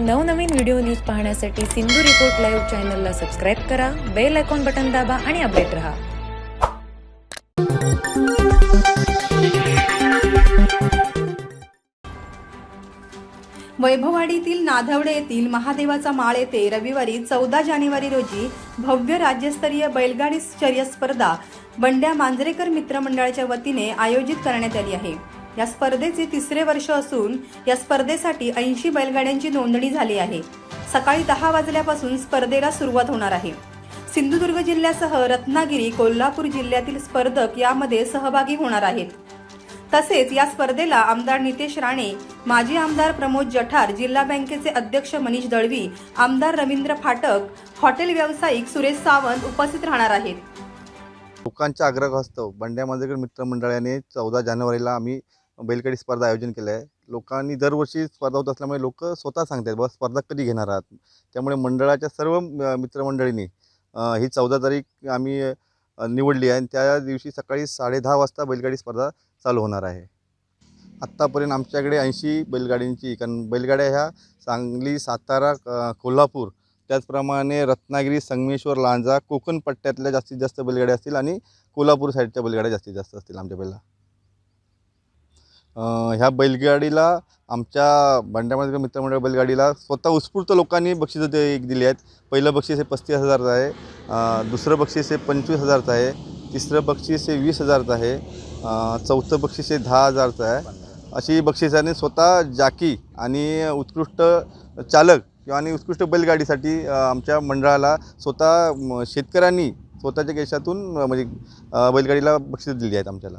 नवनवीन video news पाहण्यासाठी Sindhu report live चॅनलला सबस्क्राईब करा बेल आयकॉन बटन दाबा आणि अपडेट रहा. वैभववाडीतील नाधवडे येथील महादेवाचा माळ येथे रविवारी चौदा जानेवारी रोजी भव्य राज्यस्तरीय बैलगाडी शर्यत स्पर्धा बंड्या मांजरेकर मित्रमंडळाच्या वतीने आयोजित करण्यात आली आहे. या स्पर्धेचे तिसरे वर्ष असून या स्पर्धेसाठी ऐंशी बैलगाड्यांची नोंदणी झाली आहे. सकाळी दहा वाजल्यापासून स्पर्धेला सुरुवात होणार आहे. सिंधुदुर्ग जिल्ह्यासह रत्नागिरी कोल्हापूर जिल्ह्यातील स्पर्धक यामध्ये सहभागी होणार आहेत. तसेच या स्पर्धेला आमदार नितेश राणे माजी आमदार प्रमोद जठार जिल्हा बँकेचे अध्यक्ष मनीष दळवी आमदार रवींद्र फाटक हॉटेल व्यावसायिक सुरेश सावंत उपस्थित राहणार आहेत. लोकांच्या आग्रहास्तव बंड्या मांजरेकर मित्रमंडळाने चौदा जानेवारीला आम्ही बैलगाडी स्पर्धा आयोजन केलं आहे लोकांनी दरवर्षी स्पर्धा होत असल्यामुळे लोक स्वतः सांगतात बा स्पर्धा कधी घेणार आहात? त्यामुळे मंडळाच्या सर्व मित्रमंडळींनी ही चौदा तारीख आम्ही निवडली आहे आणि त्या दिवशी सकाळी साडेदहा वाजता बैलगाडी स्पर्धा चालू होणार आहे. आत्तापर्यंत आमच्याकडे ऐंशी बैलगाड्यांची कारण बैलगाड्या ह्या सांगली सातारा कोल्हापूर त्याचप्रमाणे रत्नागिरी संगमेश्वर लांजा कोकण पट्ट्यातल्या जास्तीत जास्त बैलगाड्या असतील आणि कोल्हापूर साईडच्या बैलगाड्या जास्तीत जास्त असतील आमच्या बैला. ह्या बैलगाडीला आमच्या भांड्यामध्ये मित्रमंडळ बैलगाडीला स्वतः उत्स्फूर्त लोकांनी बक्षिसं ते एक दिली आहेत. पहिलं बक्षीस हे पस्तीस हजारचं आहे. दुसरं बक्षीस हे पंचवीस हजारचं आहे. तिसरं बक्षीस हे वीस हजारचं आहे. चौथं बक्षीस हे दहा हजारचं आहे. अशी बक्षिसाने स्वतः जाकी आणि उत्कृष्ट चालक किंवा आणि उत्कृष्ट बैलगाडीसाठी आमच्या मंडळाला स्वतः शेतकऱ्यांनी स्वतःच्या केशातून म्हणजे बैलगाडीला बक्षीस दिली आहेत आमच्याला.